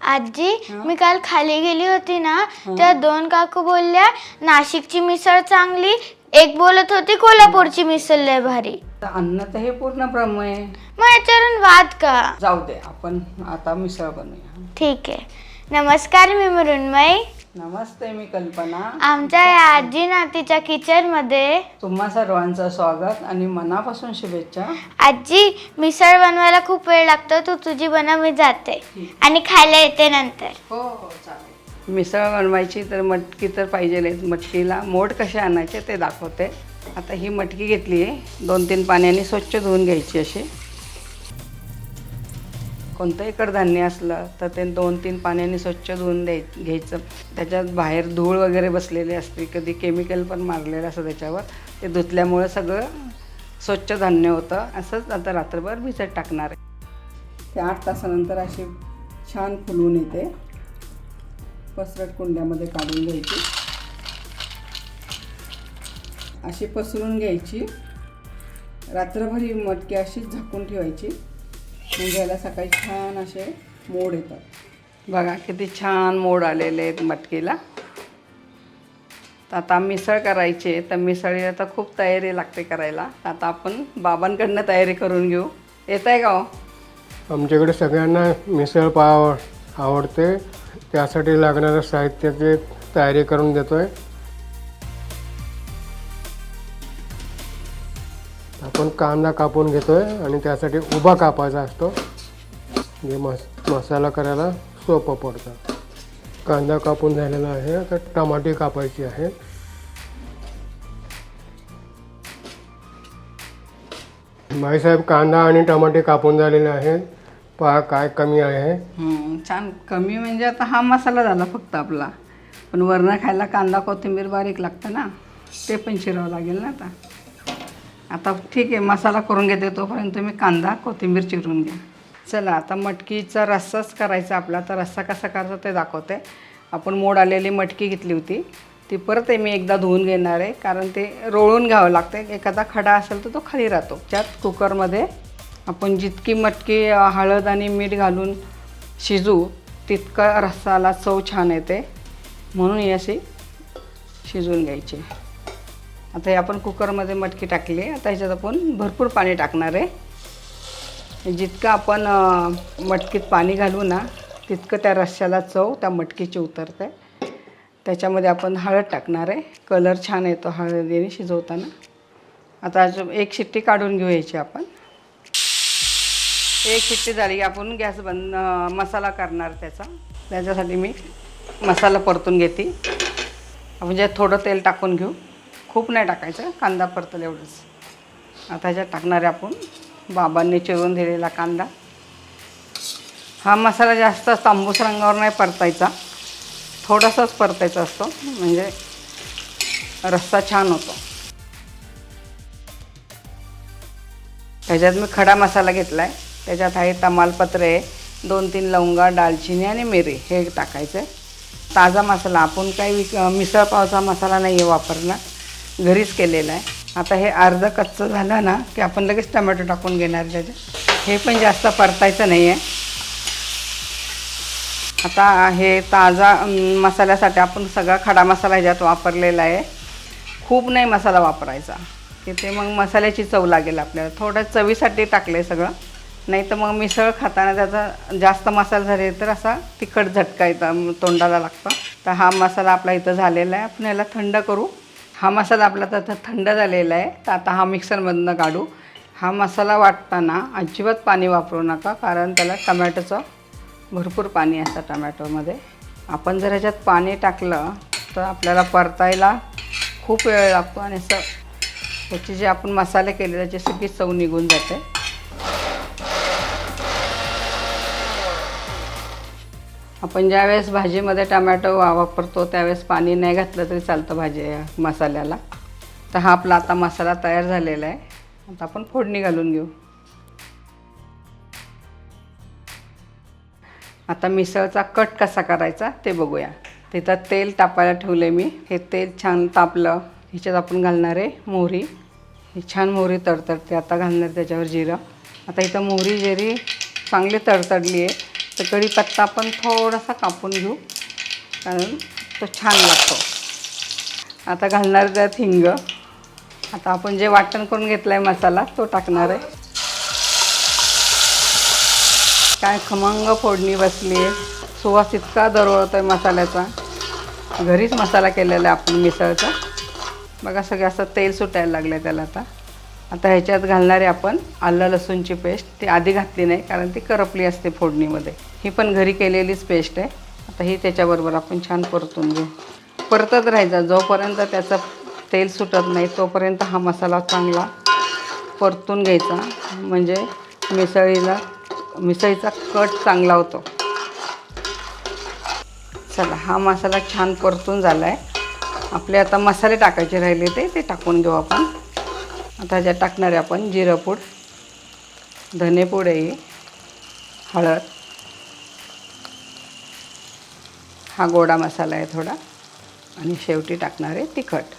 आजी मी काल खाली गेली होती ना त्या दोन काकू बोलल्या नाशिकची मिसळ चांगली एक बोलत होती कोल्हापूरची मिसळ लय भारी. तर अन्न तर हे पूर्ण ब्रह्म आहे. मग याच्यावरून वाद का? जाऊ दे आपण आता मिसळ बनवूया. ठीक आहे. नमस्कार मी मृण्मयी. नमस्ते मी कल्पना. आमच्या या आजी नातीच्या किचनमध्ये तुम्हा सर्वांचं स्वागत आणि मनापासून शुभेच्छा. आजी मिसळ बनवायला खूप वेळ लागतो तू तुझी बनव मी जाते. आणि खायला येते नंतर. हो हो चालेल. मिसळ बनवायची तर मटकी तर पाहिजे मटकीला मोड कसे आणायचे ते दाखवते. आता ही मटकी घेतली आहे दोन तीन पाण्याने स्वच्छ धुवून घ्यायची अशी. कोणतंही कडधान्य असलं तर ते दोन तीन पाण्याने स्वच्छ धुवून द्याय घ्यायचं. त्याच्यात बाहेर धूळ वगैरे बसलेली असते कधी केमिकल पण मारलेलं असतं त्याच्यावर. ते धुतल्यामुळे सगळं स्वच्छ धान्य होतं. असंच आता रात्रभर भिजत टाकणार आहे. ते आठ तासानंतर अशी छान फुलून येते. पसरट कुंड्यामध्ये काढून घ्यायची. अशी पसरून घ्यायची. रात्रभर ही मटकी अशीच झाकून ठेवायची. म्हणजे याला सकाळी छान असे मोड येतात. बघा किती छान मोड आलेले आहेत मटकीला. तर आता मिसळ करायची तर मिसळीला तर खूप तयारी लागते करायला. आता आपण बाबांकडनं तयारी करून घेऊ. येत आहे का हो? आमच्याकडे सगळ्यांना मिसळ पाव आवडते. त्यासाठी लागणारं साहित्याची तयारी करून देतो आहे आपण कांदा कापून घेतो आहे आणि त्यासाठी उभा कापायचा असतो. जे मस मसाला करायला सोपं पडतं. कांदा कापून झालेला आहे. आता टमाटे कापायची आहे भाईसाहेब कांदा आणि टमाटे कापून झालेले आहेत. पहा काय कमी आहे. छान. कमी म्हणजे आता हा मसाला झाला फक्त आपला. पण वरणं खायला कांदा कोथिंबीर बारीक लागतं ना. ते पण शिरावं लागेल ना आता. आता ठीक आहे मसाला करून घेते तोपर्यंत तुम्ही कांदा कोथिंबीर चिरून घ्या चला आता मटकीचा रस्साच करायचा आपला. तर रस्सा कसा करायचा ते दाखवते. आपण मोड आलेली मटकी घेतली होती. ती परत आहे मी एकदा धुवून घेणार आहे कारण ते रोळून घ्यावं लागतं एखादा खडा असेल तर तो खाली राहतो. त्यात कुकरमध्ये आपण जितकी मटकी हळद आणि मीठ घालून शिजू तितका रस्साला चव छान येते. म्हणून ही अशी शिजवून घ्यायची. आता हे आपण कुकरमध्ये मटकी टाकली. आता ह्याच्यात आपण भरपूर पाणी टाकणार आहे. जितकं आपण मटकीत पाणी घालू ना तितकं त्या रश्श्याला चव त्या मटकीची उतरते. त्याच्यामध्ये आपण हळद टाकणार आहे. कलर छान येतो हळदीने शिजवताना. आता अजून एक शिट्टी काढून घेऊ याची आपण. एक शिट्टी झाली की आपण गॅस बंद मसाला करणार त्याचा. त्याच्यासाठी मी मसाला परतून घेते. आपण थोडं तेल टाकून घेऊ. खूप नाही टाकायचं कांदा परतल एवढंच. आता ह्याच्यात टाकणार आहे आपण. बाबांनी चिरून दिलेला कांदा. हा मसाला जास्त तांबूस रंगावर नाही परतायचा. थोडासाच परतायचा असतो म्हणजे रस्सा छान होतो. त्याच्यात मी खडा मसाला घेतला आहे त्याच्यात आहे तमालपत्र आहे दोन तीन लवंगा दालचिनी आणि मिरी. हे टाकायचं आहे ताजा मसाला आपण काही विक मिसळ पावचा मसाला नाही आहे वापरणार. घरीच केलेलं आहे. आता हे अर्ध कच्चं झालं ना की आपण लगेच टमॅटो टाकून घेणार त्याच्यात हे पण जास्त परतायचं नाही आहे आता हे ताजा मसाल्यासाठी आपण सगळा खडा मसाला ह्याच्यात वापरलेला आहे. खूप नाही मसाला वापरायचा. की ते मग मसाल्याची चव लागेल आपल्याला. थोडं चवीसाठी टाकलं आहे सगळं. नाही तर मग मिसळ खाताना त्याचा जास्त मसाला झाले तर असा तिखट झटका येतं तोंडाला लागतं. तर हा मसाला आपला इथं झालेला आहे. आपण याला थंड करू. हा मसाला आपला तर थंड झालेला आहे. तर आता हा मिक्सरमधनं काढू. हा मसाला वाटताना अजिबात पाणी वापरू नका कारण त्याला टमॅटोचं भरपूर पाणी असतं टमॅटोमध्ये. आपण जर ह्याच्यात पाणी टाकलं तर आपल्याला परतायला खूप वेळ लागतो आणि असं त्याचे जे आपण मसाले केले त्याची सगळी चव निघून जाते. आपण ज्यावेळेस भाजीमध्ये टमॅटो वा वापरतो त्यावेळेस पाणी नाही घातलं तरी चालतं भाजी मसाल्याला. तर हा आपला आता मसाला तयार झालेला आहे. आता आपण फोडणी घालून घेऊ. आता मिसळचा कट कसा करायचा ते बघूया. तिथं तेल तापायला ठेवलं मी. हे तेल छान तापलं. ह्याच्यात आपण घालणार आहे मोहरी. ही छान मोहरी तडतडते. आता घालणार त्याच्यावर जिरं. आता इथं मोहरी जिरी चांगली तडतडली आहे. तर कढीपत्ता पण थोडासा कापून घेऊ कारण तो छान लागतो. आता घालणार त्यात हिंग. आता आपण जे वाटण करून घेतलं आहे मसाला तो टाकणार आहे. काय खमंग फोडणी बसली आहे. सुवास इतका दरवळतो आहे मसाल्याचा. घरीच मसाला केलेला आहे आपण मिसळचा. बघा सगळं असं तेल सुटायला लागलं आहे त्याला आता. आता ह्याच्यात घालणारे आपण आलं लसूणची पेस्ट ती आधी घातली नाही कारण ती करपली असते फोडणीमध्ये. ही पण घरी केलेलीच पेस्ट आहे. आता ही त्याच्याबरोबर आपण छान परतून घेऊ. परतत राहायचा. जोपर्यंत त्याचं तेल सुटत नाही तोपर्यंत हा मसाला चांगला परतून घ्यायचा. म्हणजे मिसळीला मिसळीचा कट चांगला होतो. चला हा मसाला छान परतून झाला आहे आपले आता मसाले टाकायचे राहिले ते ते टाकून घेऊ आपण. आता ह्याच्यात टाकणार आहे आपण जिरंपूड धनेपूड आहे हळद. हा गोडा मसाला आहे थोडा. आणि शेवटी टाकणार आहे तिखट.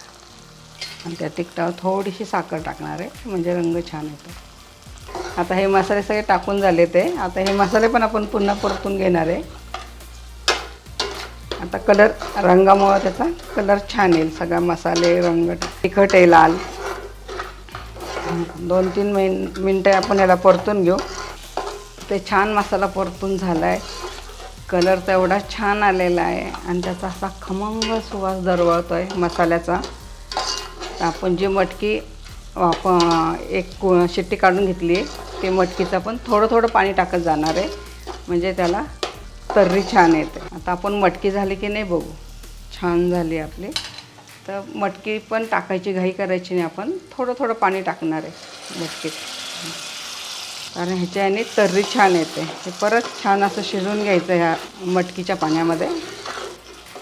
आणि त्या तिखटावर थोडीशी साखर टाकणार आहे म्हणजे रंग छान येतो. आता हे मसाले सगळे टाकून झाले ते. आता हे मसाले पण आपण पुन्हा परतून घेणार आहे. आता कलर रंगामुळं त्याचा कलर छान येईल. सगळा मसाले रंग तिखट आहे लाल. दोन तीन मिन मिनटं आपण याला परतून घेऊ. ते छान मसाला परतून झाला आहे कलर तर एवढा छान आलेला आहे आणि त्याचा असा खमंग सुवास दरवळतो आहे मसाल्याचा. तर आपण जी मटकी वाप एक कु- शिट्टी काढून घेतली आहे ते मटकीचं पण थोडं थोडं पाणी टाकत जाणार आहे. म्हणजे त्याला तर्री छान येते. आता आपण मटकी झाली की नाही बघू. छान झाली आपली. तर मटकी पण टाकायची घाई करायची नाही आपण. थोडं थोडं पाणी टाकणार आहे मटकीत. कारण ह्याच्याने तर्री छान येते. हे परत छान असं शिजवून घ्यायचं ह्या मटकीच्या पाण्यामध्ये.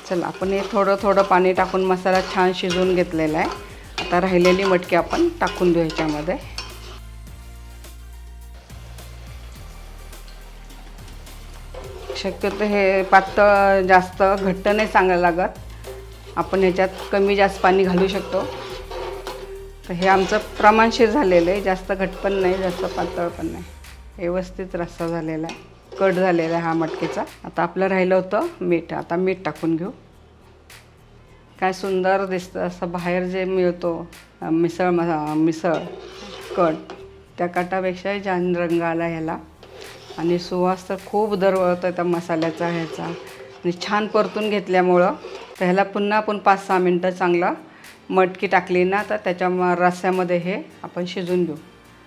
चला आपण हे थोडं थोडं पाणी टाकून मसाला छान शिजवून घेतलेला आहे. आता राहिलेली मटकी आपण टाकून देऊ ह्याच्यामध्ये. शक्यतो हे पातळ जास्त घट्ट नाही चांगलं लागत. आपण ह्याच्यात कमी जास्त पाणी घालू शकतो. तर हे आमचं प्रमाणशीर झालेलं आहे. जास्त घट पण नाही जास्त पातळ पण नाही. व्यवस्थित रस्सा झालेला आहे. कट झालेला आहे हा मटकीचा. आता आपलं राहिलं होतं मीठ. आता मीठ टाकून घेऊ. काय सुंदर दिसतं असं बाहेर जे मिळतो मिसळ म मिसळ कट त्या कटापेक्षा छान रंग आला ह्याला. आणि सुवास तर खूप दरवळतो त्या मसाल्याचा ह्याचा. आणि छान परतून घेतल्यामुळं तर ह्याला पुन्हा आपण पाच सहा मिनटं चांगला मटकी टाकली ना तर त्याच्या रस्स्यामध्ये हे आपण शिजून घेऊ.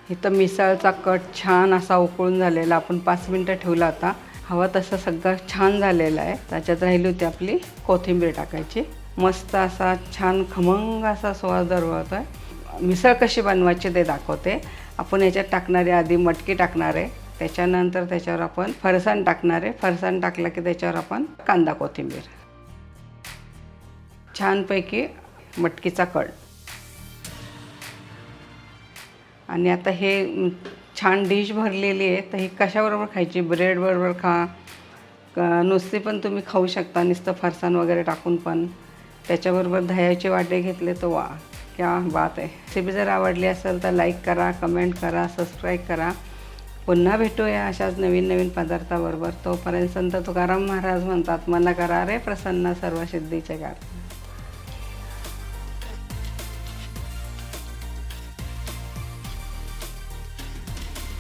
इथं मिसळचा कट छान असा उकळून झालेला आपण पाच मिनटं ठेवला होता हवा तसं सगळं छान झालेलं आहे. त्याच्यात राहिली होती आपली कोथिंबीर टाकायची. मस्त असा छान खमंग असा स्वाद दरवळतो आहे मिसळ कशी बनवायची ते दाखवते. आपण याच्यात टाकणारे आधी मटकी टाकणार आहे. त्याच्यानंतर त्याच्यावर आपण फरसाण टाकणार आहे. फरसाण टाकलं की त्याच्यावर आपण कांदा कोथिंबीर. छानपैकी मटकीचा कळ आणि आता हे छान डिश भरलेली आहे तर ही कशाबरोबर खायची? ब्रेडबरोबर खा. नुसते पण तुम्ही खाऊ शकता नुसतं फरसाण वगैरे टाकून पण. त्याच्याबरोबर दह्याचे वाटे घेतले तर वा क्या बात आहे. रेसिपी जर आवडली असेल तर लाईक करा कमेंट करा सबस्क्राईब करा. पुन्हा भेटूया अशाच नवीन नवीन पदार्थाबरोबर. तोपर्यंत संत तुकाराम महाराज म्हणतात मन करा रे प्रसन्न सर्व सिद्धीचे कार